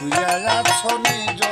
তুই আর আছো নিজ